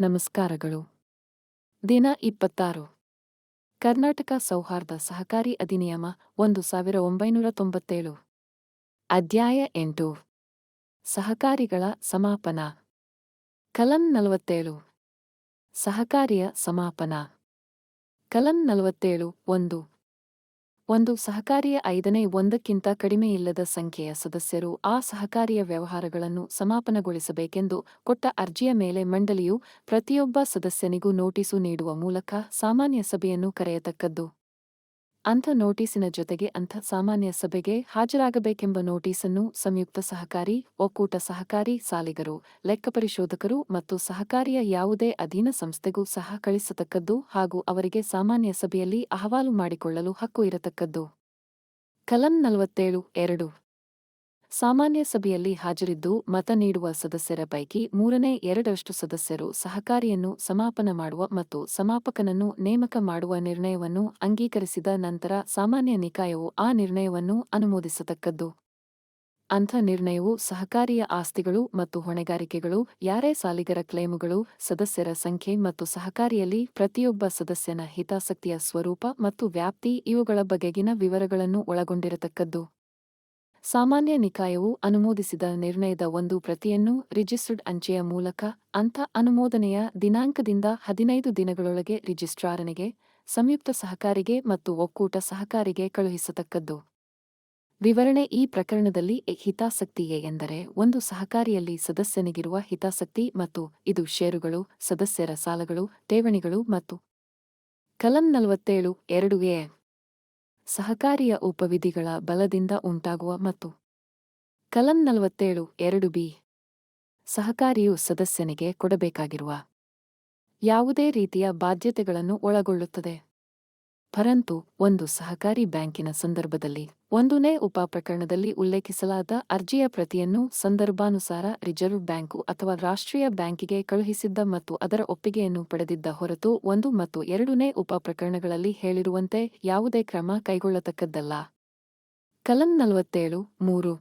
ನಮಸ್ಕಾರಗಳು. ದಿನ ಇಪ್ಪತ್ತಾರು. ಕರ್ನಾಟಕ ಸೌಹಾರ್ದ ಸಹಕಾರಿ ಅಧಿನಿಯಮ ಒಂದು ಸಾವಿರ ಒಂಬೈನೂರ ತೊಂಬತ್ತೇಳು. ಅಧ್ಯಾಯ ಎಂಟು. ಸಹಕಾರಿಗಳ ಸಮಾಪನ. ಕಲಂ ನಲವತ್ತೇಳು. ಸಹಕಾರಿಯ ಸಮಾಪನ. ಕಲಂ ನಲವತ್ತೇಳು ಒಂದು. ಒಂದು ಸಹಕಾರಿಯ ಐದನೇ ಒಂದಕ್ಕಿಂತ ಕಡಿಮೆಯಿಲ್ಲದ ಸಂಖ್ಯೆಯ ಸದಸ್ಯರು ಆ ಸಹಕಾರಿಯ ವ್ಯವಹಾರಗಳನ್ನು ಸಮಾಪನಗೊಳಿಸಬೇಕೆಂದು ಕೊಟ್ಟ ಅರ್ಜಿಯ ಮೇಲೆ ಮಂಡಳಿಯು ಪ್ರತಿಯೊಬ್ಬ ಸದಸ್ಯನಿಗೂ ನೋಟಿಸು ನೀಡುವ ಮೂಲಕ ಸಾಮಾನ್ಯ ಸಭೆಯನ್ನು ಕರೆಯತಕ್ಕದ್ದು. ಅಂಥ ನೋಟಿಸಿನ ಜೊತೆಗೆ ಅಂಥ ಸಾಮಾನ್ಯ ಸಭೆಗೆ ಹಾಜರಾಗಬೇಕೆಂಬ ನೋಟಿಸನ್ನು ಸಂಯುಕ್ತ ಸಹಕಾರಿ, ಒಕ್ಕೂಟ ಸಹಕಾರಿ ಸಾಲಿಗರು ಲೆಕ್ಕಪರಿಶೋಧಕರು ಮತ್ತು ಸಹಕಾರಿಯ ಯಾವುದೇ ಅಧೀನ ಸಂಸ್ಥೆಗೂ ಸಹ ಕಳಿಸತಕ್ಕದ್ದು ಹಾಗೂ ಅವರಿಗೆ ಸಾಮಾನ್ಯ ಸಭೆಯಲ್ಲಿ ಅಹವಾಲು ಮಾಡಿಕೊಳ್ಳಲು ಹಕ್ಕು ಇರತಕ್ಕದ್ದು. ಕಲಂ ನಲವತ್ತೇಳು, ಎರಡು. ಸಾಮಾನ್ಯ ಸಭೆಯಲ್ಲಿ ಹಾಜರಿದ್ದು ಮತ ನೀಡುವ ಸದಸ್ಯರ ಪೈಕಿ ಮೂರನೇ ಎರಡರಷ್ಟು ಸದಸ್ಯರು ಸಹಕಾರಿಯನ್ನು ಸಮಾಪನ ಮಾಡುವ ಮತ್ತು ಸಮಾಪಕನನ್ನು ನೇಮಕ ಮಾಡುವ ನಿರ್ಣಯವನ್ನು ಅಂಗೀಕರಿಸಿದ ನಂತರ ಸಾಮಾನ್ಯ ನಿಕಾಯವು ಆ ನಿರ್ಣಯವನ್ನು ಅನುಮೋದಿಸತಕ್ಕದ್ದು. ಅಂಥ ನಿರ್ಣಯವು ಸಹಕಾರಿಯ ಆಸ್ತಿಗಳು ಮತ್ತು ಹೊಣೆಗಾರಿಕೆಗಳು, ಯಾರೇ ಸಾಲಿಗರ ಕ್ಲೇಮುಗಳು, ಸದಸ್ಯರ ಸಂಖ್ಯೆ ಮತ್ತು ಸಹಕಾರಿಯಲ್ಲಿ ಪ್ರತಿಯೊಬ್ಬ ಸದಸ್ಯನ ಹಿತಾಸಕ್ತಿಯ ಸ್ವರೂಪ ಮತ್ತು ವ್ಯಾಪ್ತಿ ಇವುಗಳ ಬಗೆಗಿನ ವಿವರಗಳನ್ನು ಒಳಗೊಂಡಿರತಕ್ಕದ್ದು. ಸಾಮಾನ್ಯ ನಿಕಾಯವು ಅನುಮೋದಿಸಿದ ನಿರ್ಣಯದ ಒಂದು ಪ್ರತಿಯನ್ನು ರಿಜಿಸ್ಟರ್ಡ್ ಅಂಚೆಯ ಮೂಲಕ ಅಂಥ ಅನುಮೋದನೆಯ ದಿನಾಂಕದಿಂದ ಹದಿನೈದು ದಿನಗಳೊಳಗೆ ರಿಜಿಸ್ಟ್ರಾರನಿಗೆ, ಸಂಯುಕ್ತ ಸಹಕಾರಿಗೆ ಮತ್ತು ಒಕ್ಕೂಟ ಸಹಕಾರಿಗೆ ಕಳುಹಿಸತಕ್ಕದ್ದು. ವಿವರಣೆ ಈ ಪ್ರಕರಣದಲ್ಲಿ ಹಿತಾಸಕ್ತಿಯೇ ಎಂದರೆ ಒಂದು ಸಹಕಾರಿಯಲ್ಲಿ ಸದಸ್ಯನಿಗಿರುವ ಹಿತಾಸಕ್ತಿ ಮತ್ತು ಇದು ಷೇರುಗಳು, ಸದಸ್ಯರ ಸಾಲಗಳು, ಠೇವಣಿಗಳು ಮತ್ತು ಕಲಂ ನಲವತ್ತೇಳು, ಎರಡು ಎ. ಸಹಕಾರಿಯ ಉಪವಿಧಿಗಳ ಬಲದಿಂದ ಉಂಟಾಗುವ ಮತ್ತು. ಕಲಂ ನಲವತ್ತೇಳು, ಎರಡು ಬಿ. ಸಹಕಾರಿಯು ಸದಸ್ಯನಿಗೆ ಕೊಡಬೇಕಾಗಿರುವ ಯಾವುದೇ ರೀತಿಯ ಬಾಧ್ಯತೆಗಳನ್ನು ಒಳಗೊಳ್ಳುತ್ತದೆ. ಪರಂತು ಒಂದು ಸಹಕಾರಿ ಬ್ಯಾಂಕಿನ ಸಂದರ್ಭದಲ್ಲಿ ಒಂದನೇ ಉಪ ಪ್ರಕರಣದಲ್ಲಿ ಉಲ್ಲೇಖಿಸಲಾದ ಅರ್ಜಿಯ ಪ್ರತಿಯನ್ನು ಸಂದರ್ಭಾನುಸಾರ ರಿಸರ್ವ್ ಬ್ಯಾಂಕು ಅಥವಾ ರಾಷ್ಟ್ರೀಯ ಬ್ಯಾಂಕಿಗೆ ಕಳುಹಿಸಿದ್ದ ಮತ್ತು ಅದರ ಒಪ್ಪಿಗೆಯನ್ನು ಪಡೆದಿದ್ದ ಹೊರತು ಒಂದು ಮತ್ತು ಎರಡನೇ ಉಪ ಪ್ರಕರಣಗಳಲ್ಲಿ ಹೇಳಿರುವಂತೆ ಯಾವುದೇ ಕ್ರಮ ಕೈಗೊಳ್ಳತಕ್ಕದ್ದಲ್ಲ. ಕಲಂ ನಲವತ್ತೇಳು, ಮೂರು.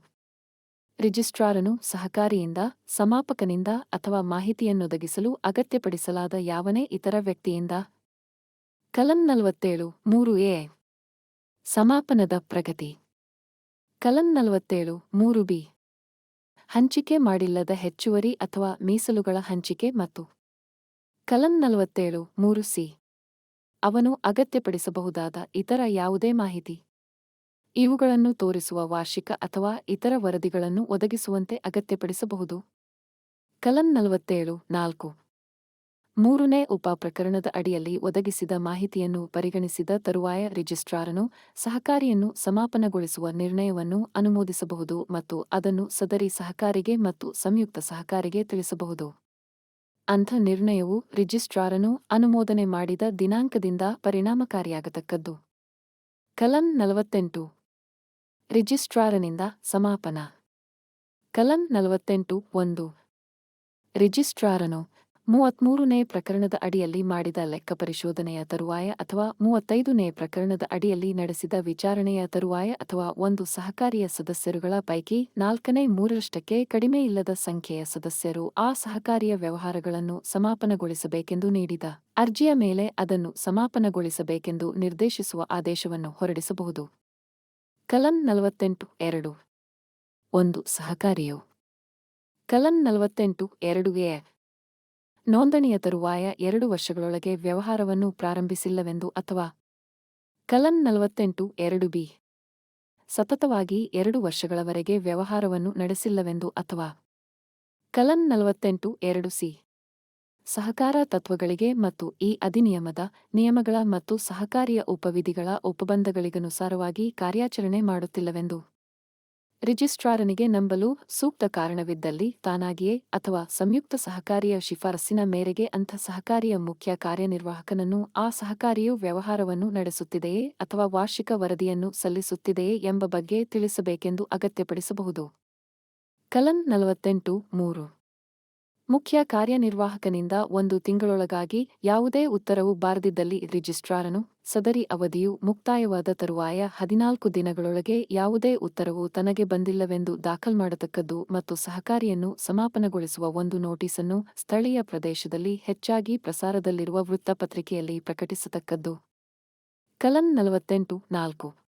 ರಿಜಿಸ್ಟ್ರಾರನು ಸಹಕಾರಿಯಿಂದ, ಸಮಾಪಕನಿಂದ ಅಥವಾ ಮಾಹಿತಿಯನ್ನೊದಗಿಸಲು ಅಗತ್ಯಪಡಿಸಲಾದ ಯಾವನೇ ಇತರ ವ್ಯಕ್ತಿಯಿಂದ ಕಲಂ ನಲವತ್ತೇಳು, ಮೂರು ಎ. ಸಮಾಪನದ ಪ್ರಗತಿ. ಕಲಂ ನಲವತ್ತೇಳು, ಮೂರು ಬಿ. ಹಂಚಿಕೆ ಮಾಡಿಲ್ಲದ ಹೆಚ್ಚುವರಿ ಅಥವಾ ಮೀಸಲುಗಳ ಹಂಚಿಕೆ ಮತ್ತು ಕಲಂ ನಲವತ್ತೇಳು, ಮೂರು ಸಿ. ಅವನು ಅಗತ್ಯಪಡಿಸಬಹುದಾದ ಇತರ ಯಾವುದೇ ಮಾಹಿತಿ. ಇವುಗಳನ್ನು ತೋರಿಸುವ ವಾರ್ಷಿಕ ಅಥವಾ ಇತರ ವರದಿಗಳನ್ನು ಒದಗಿಸುವಂತೆ ಅಗತ್ಯಪಡಿಸಬಹುದು. ಕಲಂ ನಲವತ್ತೇಳು, ನಾಲ್ಕು. ಮೂರನೇ ಉಪ ಪ್ರಕರಣದ ಅಡಿಯಲ್ಲಿ ಒದಗಿಸಿದ ಮಾಹಿತಿಯನ್ನು ಪರಿಗಣಿಸಿದ ತರುವಾಯ ರಿಜಿಸ್ಟ್ರಾರನು ಸಹಕಾರಿಯನ್ನು ಸಮಾಪನಗೊಳಿಸುವ ನಿರ್ಣಯವನ್ನು ಅನುಮೋದಿಸಬಹುದು ಮತ್ತು ಅದನ್ನು ಸದರಿ ಸಹಕಾರಿಗೆ ಮತ್ತು ಸಂಯುಕ್ತ ಸಹಕಾರಿಗೆ ತಿಳಿಸಬಹುದು. ಅಂಥ ನಿರ್ಣಯವು ರಿಜಿಸ್ಟ್ರಾರನು ಅನುಮೋದನೆ ಮಾಡಿದ ದಿನಾಂಕದಿಂದ ಪರಿಣಾಮಕಾರಿಯಾಗತಕ್ಕದ್ದು. ಕಲಂ ನಲವತ್ತೆಂಟು. ರಿಜಿಸ್ಟ್ರಾರನಿಂದ ಸಮಾಪನ. ಕಲಂ ನಲವತ್ತೆಂಟು ಒಂದು. ರಿಜಿಸ್ಟ್ರಾರನು ಮೂವತ್ಮೂರನೇ ಪ್ರಕರಣದ ಅಡಿಯಲ್ಲಿ ಮಾಡಿದ ಲೆಕ್ಕ ಪರಿಶೋಧನೆಯ ತರುವಾಯ ಅಥವಾ ಮೂವತ್ತೈದನೇ ಪ್ರಕರಣದ ಅಡಿಯಲ್ಲಿ ನಡೆಸಿದ ವಿಚಾರಣೆಯ ತರುವಾಯ ಅಥವಾ ಒಂದು ಸಹಕಾರಿಯ ಸದಸ್ಯರುಗಳ ಪೈಕಿ ನಾಲ್ಕನೇ ಮೂರರಷ್ಟಕ್ಕೆ ಕಡಿಮೆಯಿಲ್ಲದ ಸಂಖ್ಯೆಯ ಸದಸ್ಯರು ಆ ಸಹಕಾರಿಯ ವ್ಯವಹಾರಗಳನ್ನು ಸಮಾಪನಗೊಳಿಸಬೇಕೆಂದು ನೀಡಿದ. ಅರ್ಜಿಯ ಮೇಲೆ ಅದನ್ನು ಸಮಾಪನಗೊಳಿಸಬೇಕೆಂದು ನಿರ್ದೇಶಿಸುವ ಆದೇಶವನ್ನು ಹೊರಡಿಸಬಹುದು. ಕಲಂ ನಲವತ್ತೆಂಟು ಎರಡು ಒಂದು ಸಹಕಾರಿಯು. ಕಲಂ ನಲವತ್ತೆಂಟು ಎರಡು ಎ ನೋಂದಣಿಯ ತರುವಾಯ ಎರಡು ವರ್ಷಗಳೊಳಗೆ ವ್ಯವಹಾರವನ್ನು ಪ್ರಾರಂಭಿಸಿಲ್ಲವೆಂದು ಅಥವಾ? ಕಲಂ ನಲವತ್ತೆಂಟು ಎರಡು ಬಿ. ಸತತವಾಗಿ ಎರಡು ವರ್ಷಗಳವರೆಗೆ ವ್ಯವಹಾರವನ್ನು ನಡೆಸಿಲ್ಲವೆಂದು ಅಥವಾ? ಕಲಂ ನಲವತ್ತೆಂಟು ಎರಡು ಸಿ. ಸಹಕಾರ ತತ್ವಗಳಿಗೆ ಮತ್ತು ಈ ಅಧಿನಿಯಮದ ನಿಯಮಗಳ ಮತ್ತು ಸಹಕಾರಿಯ ಉಪವಿಧಿಗಳ ಉಪಬಂಧಗಳಿಗನುಸಾರವಾಗಿ ಕಾರ್ಯಾಚರಣೆ ಮಾಡುತ್ತಿಲ್ಲವೆಂದು? ರಿಜಿಸ್ಟ್ರಾರನಿಗೆ ನಂಬಲು ಸೂಕ್ತ ಕಾರಣವಿದ್ದಲ್ಲಿ ತಾನಾಗಿಯೇ ಅಥವಾ ಸಂಯುಕ್ತ ಸಹಕಾರಿಯ ಶಿಫಾರಸ್ಸಿನ ಮೇರೆಗೆ ಅಂಥ ಸಹಕಾರಿಯ ಮುಖ್ಯ ಕಾರ್ಯನಿರ್ವಾಹಕನನ್ನು ಆ ಸಹಕಾರಿಯು ವ್ಯವಹಾರವನ್ನು ನಡೆಸುತ್ತಿದೆಯೇ ಅಥವಾ ವಾರ್ಷಿಕ ವರದಿಯನ್ನು ಸಲ್ಲಿಸುತ್ತಿದೆಯೇ ಎಂಬ ಬಗ್ಗೆ ತಿಳಿಸಬೇಕೆಂದು ಅಗತ್ಯಪಡಿಸಬಹುದು. ಕಲಂ ನಲವತ್ತೆಂಟು ಮೂರು. ಮುಖ್ಯ ಕಾರ್ಯನಿರ್ವಾಹಕನಿಂದ ಒಂದು ತಿಂಗಳೊಳಗಾಗಿ ಯಾವುದೇ ಉತ್ತರವು ಬಾರದಿದ್ದಲ್ಲಿ ರಿಜಿಸ್ಟ್ರಾರನು ಸದರಿ ಅವಧಿಯು ಮುಕ್ತಾಯವಾದ ತರುವಾಯ ಹದಿನಾಲ್ಕು ದಿನಗಳೊಳಗೆ ಯಾವುದೇ ಉತ್ತರವು ತನಗೆ ಬಂದಿಲ್ಲವೆಂದು ದಾಖಲ್ಮಾಡತಕ್ಕದ್ದು ಮತ್ತು ಸಹಕಾರಿಯನ್ನು ಸಮಾಪನಗೊಳಿಸುವ ಒಂದು ನೋಟಿಸನ್ನು ಸ್ಥಳೀಯ ಪ್ರದೇಶದಲ್ಲಿ ಹೆಚ್ಚಾಗಿ ಪ್ರಸಾರದಲ್ಲಿರುವ ವೃತ್ತಪತ್ರಿಕೆಯಲ್ಲಿ ಪ್ರಕಟಿಸತಕ್ಕದ್ದು. ಕಲಂ ನಲವತ್ತೆಂಟು ನಾಲ್ಕು.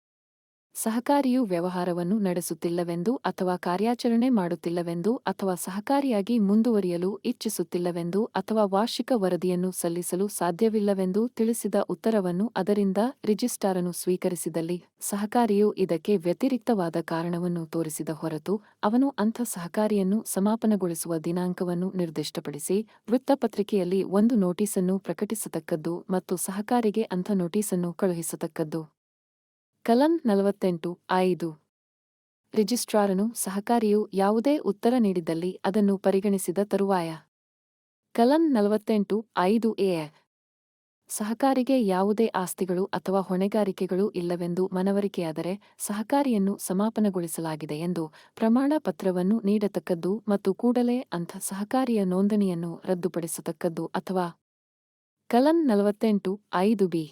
ಸಹಕಾರಿಯು ವ್ಯವಹಾರವನ್ನು ನಡೆಸುತ್ತಿಲ್ಲವೆಂದು ಅಥವಾ ಕಾರ್ಯಾಚರಣೆ ಮಾಡುತ್ತಿಲ್ಲವೆಂದು ಅಥವಾ ಸಹಕಾರಿಯಾಗಿ ಮುಂದುವರಿಯಲು ಇಚ್ಛಿಸುತ್ತಿಲ್ಲವೆಂದು ಅಥವಾ ವಾರ್ಷಿಕ ವರದಿಯನ್ನು ಸಲ್ಲಿಸಲು ಸಾಧ್ಯವಿಲ್ಲವೆಂದು ತಿಳಿಸಿದ ಉತ್ತರವನ್ನು ಅದರಿಂದ ರಿಜಿಸ್ಟ್ರಾರನು ಸ್ವೀಕರಿಸಿದಲ್ಲಿ ಸಹಕಾರಿಯು ಇದಕ್ಕೆ ವ್ಯತಿರಿಕ್ತವಾದ ಕಾರಣವನ್ನು ತೋರಿಸಿದ ಹೊರತು ಅವನು ಅಂಥ ಸಹಕಾರಿಯನ್ನು ಸಮಾಪನಗೊಳಿಸುವ ದಿನಾಂಕವನ್ನು ನಿರ್ದಿಷ್ಟಪಡಿಸಿ ವೃತ್ತಪತ್ರಿಕೆಯಲ್ಲಿ ಒಂದು ನೋಟಿಸನ್ನು ಪ್ರಕಟಿಸತಕ್ಕದ್ದು ಮತ್ತು ಸಹಕಾರಿಗೆ ಅಂಥ ನೋಟಿಸನ್ನು ಕಳುಹಿಸತಕ್ಕದ್ದು. ಕಲಂ ನಲವತ್ತೆಂಟು, ಐದು. ರಿಜಿಸ್ಟ್ರಾರನು ಸಹಕಾರಿಯು ಯಾವುದೇ ಉತ್ತರ ನೀಡಿದಲ್ಲಿ ಅದನ್ನು ಪರಿಗಣಿಸಿದ ತರುವಾಯ. ಕಲಂ ನಲವತ್ತೆಂಟು, ಐದು, ಎ. ಸಹಕಾರಿಗೆ ಯಾವುದೇ ಆಸ್ತಿಗಳು ಅಥವಾ ಹೊಣೆಗಾರಿಕೆಗಳು ಇಲ್ಲವೆಂದು ಮನವರಿಕೆಯಾದರೆ ಸಹಕಾರಿಯನ್ನು ಸಮಾಪನಗೊಳಿಸಲಾಗಿದೆ ಎಂದು ಪ್ರಮಾಣ ಪತ್ರವನ್ನು ನೀಡತಕ್ಕದ್ದು ಮತ್ತು ಕೂಡಲೇ ಅಂಥ ಸಹಕಾರಿಯ ನೋಂದಣಿಯನ್ನು ರದ್ದುಪಡಿಸತಕ್ಕದ್ದು ಅಥವಾ ಕಲಂ ನಲವತ್ತೆಂಟು, ಐದು, ಬಿ.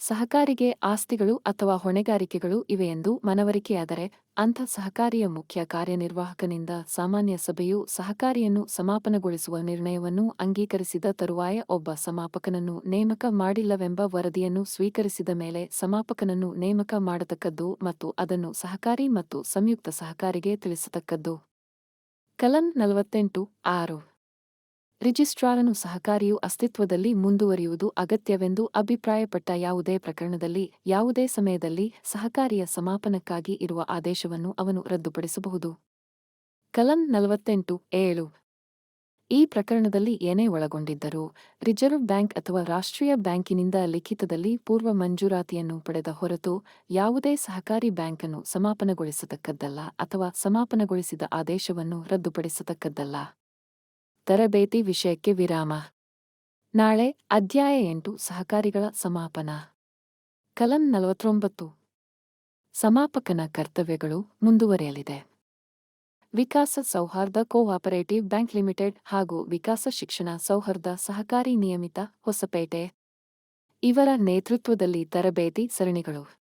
ಸಹಕಾರಿಗೆ ಆಸ್ತಿಗಳು ಅಥವಾ ಹೊಣೆಗಾರಿಕೆಗಳು ಇವೆಯೆಂದು ಮನವರಿಕೆಯಾದರೆ ಅಂಥ ಸಹಕಾರಿಯ ಮುಖ್ಯ ಕಾರ್ಯನಿರ್ವಾಹಕನಿಂದ ಸಾಮಾನ್ಯ ಸಭೆಯು ಸಹಕಾರಿಯನ್ನು ಸಮಾಪನಗೊಳಿಸುವ ನಿರ್ಣಯವನ್ನು ಅಂಗೀಕರಿಸಿದ ತರುವಾಯ ಒಬ್ಬ ಸಮಾಪಕನನ್ನು ನೇಮಕ ಮಾಡಿಲ್ಲವೆಂಬ ವರದಿಯನ್ನು ಸ್ವೀಕರಿಸಿದ ಮೇಲೆ ಸಮಾಪಕನನ್ನು ನೇಮಕ ಮಾಡತಕ್ಕದ್ದು ಮತ್ತು ಅದನ್ನು ಸಹಕಾರಿ ಮತ್ತು ಸಂಯುಕ್ತ ಸಹಕಾರಿಗೆ ತಿಳಿಸತಕ್ಕದ್ದು. ಕಲಂ ನಲವತ್ತೆಂಟು, ಆರು. ರಿಜಿಸ್ಟ್ರಾರನು ಸಹಕಾರಿಯು ಅಸ್ತಿತ್ವದಲ್ಲಿ ಮುಂದುವರಿಯುವುದು ಅಗತ್ಯವೆಂದು ಅಭಿಪ್ರಾಯಪಟ್ಟ ಯಾವುದೇ ಪ್ರಕರಣದಲ್ಲಿ, ಯಾವುದೇ ಸಮಯದಲ್ಲಿ ಸಹಕಾರಿಯ ಸಮಾಪನಕ್ಕಾಗಿ ಇರುವ ಆದೇಶವನ್ನು ಅವನು ರದ್ದುಪಡಿಸಬಹುದು. ಕಲಂ ನಲವತ್ತೆಂಟು, ಏಳು. ಈ ಪ್ರಕರಣದಲ್ಲಿ ಏನೇ ಒಳಗೊಂಡಿದ್ದರೂ, ರಿಸರ್ವ್ ಬ್ಯಾಂಕ್ ಅಥವಾ ರಾಷ್ಟ್ರೀಯ ಬ್ಯಾಂಕಿನಿಂದ ಲಿಖಿತದಲ್ಲಿ ಪೂರ್ವ ಮಂಜೂರಾತಿಯನ್ನು ಪಡೆದ ಹೊರತು ಯಾವುದೇ ಸಹಕಾರಿ ಬ್ಯಾಂಕನ್ನು ಸಮಾಪನಗೊಳಿಸತಕ್ಕದ್ದಲ್ಲ ಅಥವಾ ಸಮಾಪನಗೊಳಿಸಿದ ಆದೇಶವನ್ನು ರದ್ದುಪಡಿಸತಕ್ಕದ್ದಲ್ಲ. ತರಬೇತಿ ವಿಷಯಕ್ಕೆ ವಿರಾಮ. ನಾಳೆ ಅಧ್ಯಾಯ ಎಂಟು ಸಹಕಾರಿಗಳ ಸಮಾಪನ. ಕಲಂ ನಲವತ್ತೊಂಬತ್ತು. ಸಮಾಪಕನ ಕರ್ತವ್ಯಗಳು ಮುಂದುವರೆಯಲಿದೆ. ವಿಕಾಸ ಸೌಹಾರ್ದ ಕೋಆಪರೇಟಿವ್ ಬ್ಯಾಂಕ್ ಲಿಮಿಟೆಡ್ ಹಾಗೂ ವಿಕಾಸ ಶಿಕ್ಷಣ ಸೌಹಾರ್ದ ಸಹಕಾರಿ ನಿಯಮಿತ ಹೊಸಪೇಟೆ. ಇವರ ನೇತೃತ್ವದಲ್ಲಿ ತರಬೇತಿ ಸರಣಿಗಳು.